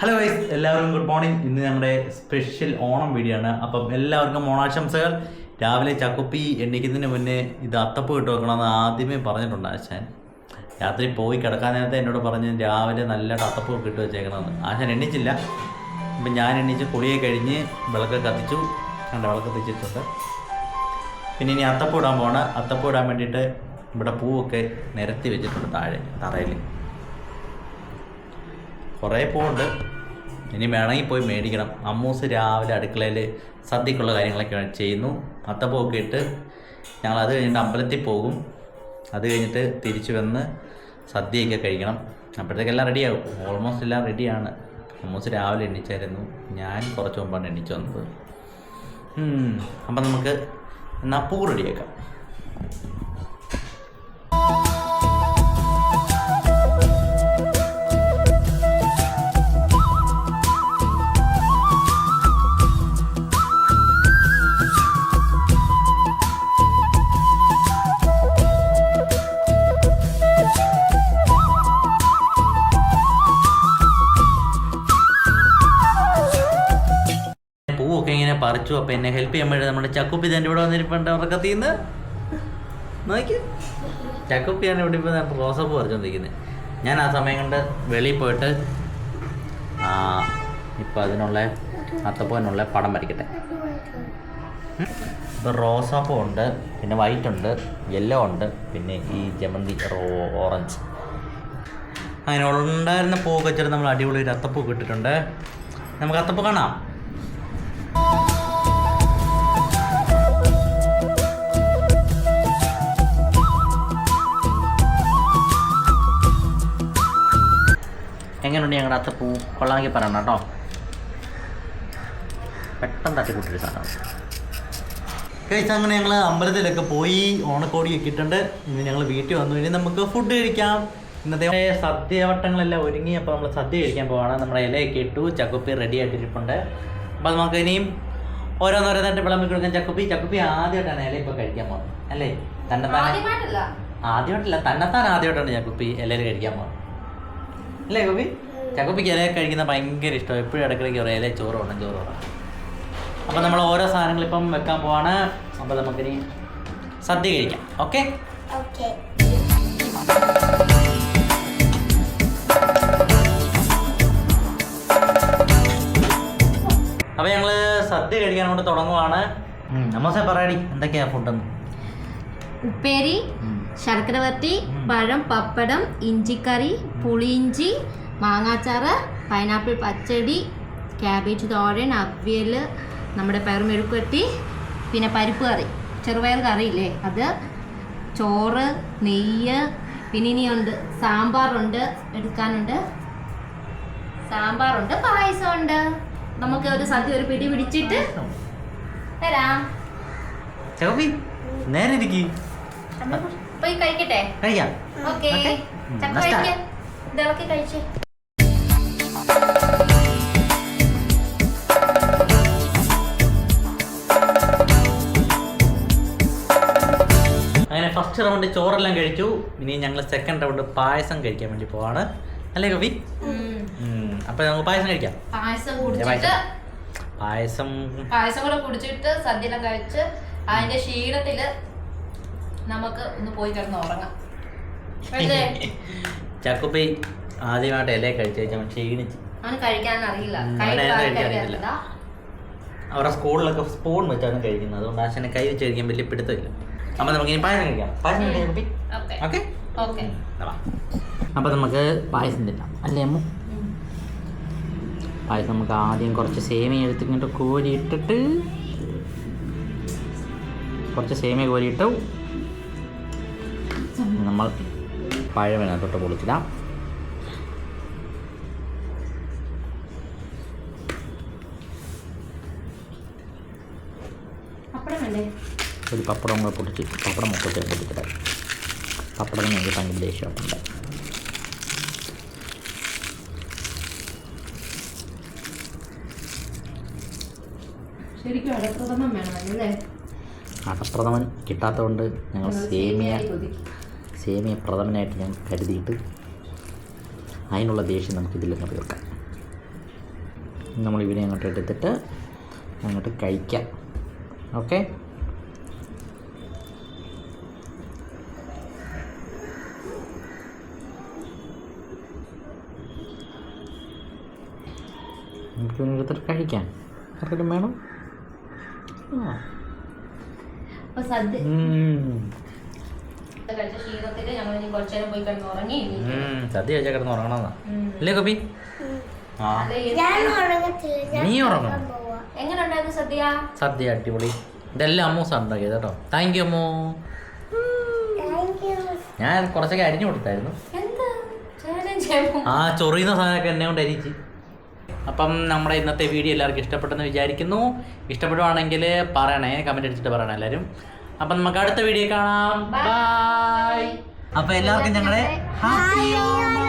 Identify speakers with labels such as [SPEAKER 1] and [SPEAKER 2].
[SPEAKER 1] Hello guys എല്ലാവർക്കും good morning ഇന്ന് ഞങ്ങളുടെ സ്പെഷ്യൽ ഓണം വീഡിയോ ആണ്. അപ്പം എല്ലാവർക്കും ഓണാശംസകൾ. രാവിലെ ചക്കുപ്പി എണ്ണിക്കുന്നതിന് മുന്നേ ഇത് അത്തപ്പ് ഇട്ട് വെക്കണമെന്ന് ആദ്യമേ പറഞ്ഞിട്ടുണ്ട് ആശാൻ. രാത്രി പോയി കിടക്കാൻ നേരത്തെ എന്നോട് പറഞ്ഞ് രാവിലെ നല്ല അത്തപ്പ് കിട്ടു വെച്ചേക്കണമെന്ന്. ആശാൻ എണ്ണിച്ചില്ല. അപ്പം ഞാൻ എണ്ണിച്ച് കുളിയെ കഴിഞ്ഞ് വിളക്ക് കത്തിച്ചു. കണ്ട വിളക്ക് കത്തിച്ചിട്ടുണ്ട്. പിന്നെ ഇനി അത്തപ്പ് ഇടാൻ പോകണം അത്തപ്പ് ഇടാൻ വേണ്ടിയിട്ട് ഇവിടെ പൂവൊക്കെ നിരത്തി വെച്ചിട്ടുണ്ട് താഴെ തറയിൽ. കുറേ പൂവുണ്ട്. ഇനി വേണമെങ്കിൽ പോയി മേടിക്കണം. അമ്മൂസ് രാവിലെ അടുക്കളയിൽ സദ്യക്കുള്ള കാര്യങ്ങളൊക്കെയാണ് ചെയ്യുന്നു. അത്തപ്പൂവൊക്കെ ഇട്ട് ഞങ്ങൾ അത് കഴിഞ്ഞിട്ട് അമ്പലത്തിൽ പോകും. അത് കഴിഞ്ഞിട്ട് തിരിച്ചു വന്ന് സദ്യയൊക്കെ കഴിക്കണം. അപ്പോഴത്തേക്ക് എല്ലാം റെഡിയാകും ഓൾമോസ്റ്റ് എല്ലാം റെഡിയാണ് അമ്മൂസ് രാവിലെ എണ്ണിച്ചായിരുന്നു ഞാൻ കുറച്ച് മുമ്പാണ് എണ്ണിച്ചു വന്നത്. അപ്പം നമുക്ക് എന്നാൽ പൂ റെഡിയാക്കാം ഇങ്ങനെ അപ്പൊ എന്നെ ഹെൽപ്പ് ചെയ്യാൻ വേണ്ടി നമ്മുടെ ചക്കുപ്പി തന്നെ ഇവിടെ വന്നിരിപ്പുണ്ട്. ഉറക്കത്തിൽ നിന്ന് നോക്കി ചക്കുപ്പിയാണ് ഇവിടെ ഇപ്പോൾ റോസപ്പ് പറിച്ചുകൊണ്ടിരിക്കുന്നത് ഞാൻ ആ സമയം കൊണ്ട് വെളിയിൽ പോയിട്ട് ഇപ്പം അതിനുള്ള അത്തപ്പൂവിനുള്ള പടം വരയ്ക്കട്ടെ. ഇപ്പോൾ റോസാപ്പൂ ഉണ്ട് പിന്നെ വൈറ്റ് ഉണ്ട് യെല്ലോ ഉണ്ട് പിന്നെ ഈ ജമന്തി റോ ഓറഞ്ച് അങ്ങനെ ഉണ്ടായിരുന്ന പൂവൊക്കെ വെച്ചിട്ട് നമ്മൾ അടിപൊളി ഒരു അത്തപ്പൂ കിട്ടിയിട്ടുണ്ട് നമുക്ക് അത്തപ്പൂ കാണാം. എങ്ങനെയുണ്ട് ഞങ്ങളുടെ അത്തപ്പൂ കൊള്ളാമെങ്കിൽ പറയണം കേട്ടോ. പെട്ടെന്ന് തട്ടിക്കൂട്ടൊരു സാധനമാണ് കഴിച്ച് അങ്ങനെ ഞങ്ങൾ അമ്പലത്തിലൊക്കെ പോയി ഓണക്കോടി ഇട്ടിട്ടുണ്ട്. ഇന്ന് ഞങ്ങൾ വീട്ടിൽ വന്നു. ഇനി നമുക്ക് ഫുഡ് കഴിക്കാം. ഇന്നത്തെ സദ്യവട്ടങ്ങളെല്ലാം ഒരുങ്ങി അപ്പോൾ നമ്മൾ സദ്യ കഴിക്കാൻ പോവാണ്. നമ്മുടെ ഇലയൊക്കെ ഇട്ടു ചക്കുപ്പി റെഡി ആയിട്ടിരിപ്പുണ്ട്. അപ്പോൾ നമുക്ക് ഇനിയും ഓരോന്നോരോന്നായിട്ട് വിളമ്പി കൊടുക്കാൻ ചക്കുപ്പി ചക്കുപ്പി ആദ്യമായിട്ടാണ് ഇല ഇപ്പോൾ കഴിക്കാൻ പോകുന്നത് അല്ലേ? തന്നെത്താൻ
[SPEAKER 2] ആദ്യമായിട്ടല്ല.
[SPEAKER 1] ആദ്യമായിട്ടല്ല തന്നെത്താൻ ആദ്യമായിട്ടാണ് ചക്കുപ്പി ഇലയിൽ കഴിക്കാൻ പോകുന്നത് അല്ലേ കുപ്പി ചക്കുപ്പിക്ക് ഇല കഴിക്കുന്ന ഭയങ്കര ഇഷ്ടമാണ് എപ്പോഴും ഇടയ്ക്കിടയ്ക്ക് പറയാം ഇല ചോറ് വേണം ചോറ് വേണം അപ്പം നമ്മൾ ഓരോ സാധനങ്ങൾ ഇപ്പം വെക്കാൻ പോവാണ്. അപ്പം നമുക്കിനി സദ്യ കഴിക്കാം. ഓക്കെ? അപ്പം ഞങ്ങൾ സദ്യ കഴിക്കാൻ കൊണ്ട് തുടങ്ങുവാണ്. നമ്മസെ പറയടി എന്തൊക്കെയാ ഫുഡെന്ന്?
[SPEAKER 2] ഉപ്പേരി ശർക്കരവർത്തി പഴം പപ്പടം ഇഞ്ചിക്കറി പുളിയിഞ്ചി മാങ്ങാച്ചാറ് പൈനാപ്പിൾ പച്ചടി ക്യാബേജ് തോരൻ അവിയൽ നമ്മുടെ പയറുമെഴുക്കുവട്ടി പിന്നെ പരിപ്പ് കറി. ചെറുപയർ കറിയില്ലേ അത്? ചോറ് നെയ്യ് പിന്നെ ഇനിയുണ്ട് സാമ്പാറുണ്ട് എടുക്കാനുണ്ട്. സാമ്പാറുണ്ട് പായസമുണ്ട്. നമുക്ക് ഒരു സദ്യ ഒരു പിടി പിടിച്ചിട്ട് തരാം
[SPEAKER 1] നേരെ
[SPEAKER 2] പോയി കഴിക്കട്ടെ?
[SPEAKER 1] കഴിക്കാം.
[SPEAKER 2] ഓക്കെ. ചക്ക കഴിക്കാം. ഇതൊക്കെ കഴിച്ച്.
[SPEAKER 1] അങ്ങനെ ഫസ്റ്റ് റൗണ്ട് ചോറെല്ലാം കഴിച്ചു. ഇനി ഞങ്ങൾ സെക്കൻഡ് റൗണ്ട് പായസം കഴിക്കാൻ വേണ്ടി പോവാണ്. അല്ലേ കവി? അപ്പൊ നമുക്ക് പായസം കഴിക്കാം.
[SPEAKER 2] പായസം
[SPEAKER 1] പായസം. പായസം.
[SPEAKER 2] കൂടെ കുടിച്ചിട്ട് സദ്യയെല്ലാം കഴിച്ച് അതിന്റെ ക്ഷീണത്തിൽ നമുക്ക് ഒന്ന് പോയി കിടന്ന് ഉറങ്ങാം.
[SPEAKER 1] ചക്കുപ്പി ആദ്യമായിട്ട് ഇല കഴിച്ചു കഴിച്ചാൽ ക്ഷീണിച്ച്.
[SPEAKER 2] അവന് കഴിക്കാൻ അറിയില്ല.
[SPEAKER 1] അവരുടെ സ്കൂളിലൊക്കെ സ്പൂൺ വെച്ചാണ് കഴിക്കുന്നത്. അതുകൊണ്ട് അച്ഛനെ കൈ വെച്ച് കഴിക്കാൻ വലിയ പിടുത്തമില്ല. അപ്പം നമുക്ക് ഇനി പായസം കഴിക്കാം. പായസം
[SPEAKER 2] ഓക്കെ.
[SPEAKER 1] ഓക്കെ? നമുക്ക് പായസം തിന്നാം. അല്ലേ അമ്മു? പായസം നമുക്ക് ആദ്യം കുറച്ച് സേമിയ എടുത്തിട്ട് കോരി ഇട്ടിട്ട് കുറച്ച് സേമിയ കോരി ഇട്ടു നമ്മൾ തൊട്ട് പൊളിച്ചിടാം.
[SPEAKER 2] അപ്പഴം വേണ്ടേ?
[SPEAKER 1] ഒരു പപ്പടം കൂടെ പൊട്ടിച്ച് പപ്പടം മൊത്തത്തിൽ പൊട്ടിച്ചിട്ട് പപ്പടം എനിക്ക് ഭയങ്കര ദേഷ്യമുണ്ട് അടപ്രഥമൻ കിട്ടാത്തതുകൊണ്ട് ഞങ്ങൾ സേമിയ സേമിയ പ്രഥമനായിട്ട് ഞാൻ കരുതിയിട്ട് അതിനുള്ള ദേഷ്യം നമുക്ക് ഇതിലങ്ങ് തീർക്കാം. നമ്മൾ ഇവനെ അങ്ങോട്ട് എടുത്തിട്ട് അങ്ങോട്ട് കഴിക്കാം. ഓക്കെ നമുക്ക് ഇവനെ എടുത്തിട്ട് കഴിക്കാം ആർക്കെങ്കിലും വേണം ആ
[SPEAKER 2] അപ്പൊ സദ്യ
[SPEAKER 1] ഉം.
[SPEAKER 2] കഴിച്ച ക്ഷീണത്തിൽ ഞങ്ങൾ ഇനി കുറച്ചു നേരം പോയി കിടന്ന് ഉറങ്ങി
[SPEAKER 1] വേണം സദ്യ കഴിച്ചാൽ കിടന്ന് ഉറങ്ങണമെന്നാ. അല്ലേ
[SPEAKER 3] ഞാൻ
[SPEAKER 1] നീ ഉറങ്ങണം
[SPEAKER 3] കിടക്കാൻ
[SPEAKER 2] എങ്ങനെ ഉണ്ടായിരുന്നു സദ്യ
[SPEAKER 1] സദ്യ അടിപൊളി ഇതെല്ലാം അമ്മൂസ ഉണ്ടാക്കിയത് കേട്ടോ താങ്ക് യു അമ്മോ ഞാൻ കുറച്ചൊക്കെ അരിഞ്ഞു കൊടുത്തായിരുന്നു. ആ ചൊറിയുന്ന സാധനമൊക്കെ എന്നെ കൊണ്ട് അരിച്ച് അപ്പം നമ്മുടെ ഇന്നത്തെ വീഡിയോ എല്ലാവർക്കും ഇഷ്ടപ്പെട്ടെന്ന് വിചാരിക്കുന്നു. ഇഷ്ടപ്പെടുവാണെങ്കിൽ പറയണേ കമന്റ് അടിച്ചിട്ട് പറയണേ എല്ലാവരും. അപ്പം നമുക്ക് അടുത്ത വീഡിയോ കാണാം. ബൈ അപ്പം എല്ലാവർക്കും ഞങ്ങളുടെ ഹാപ്പി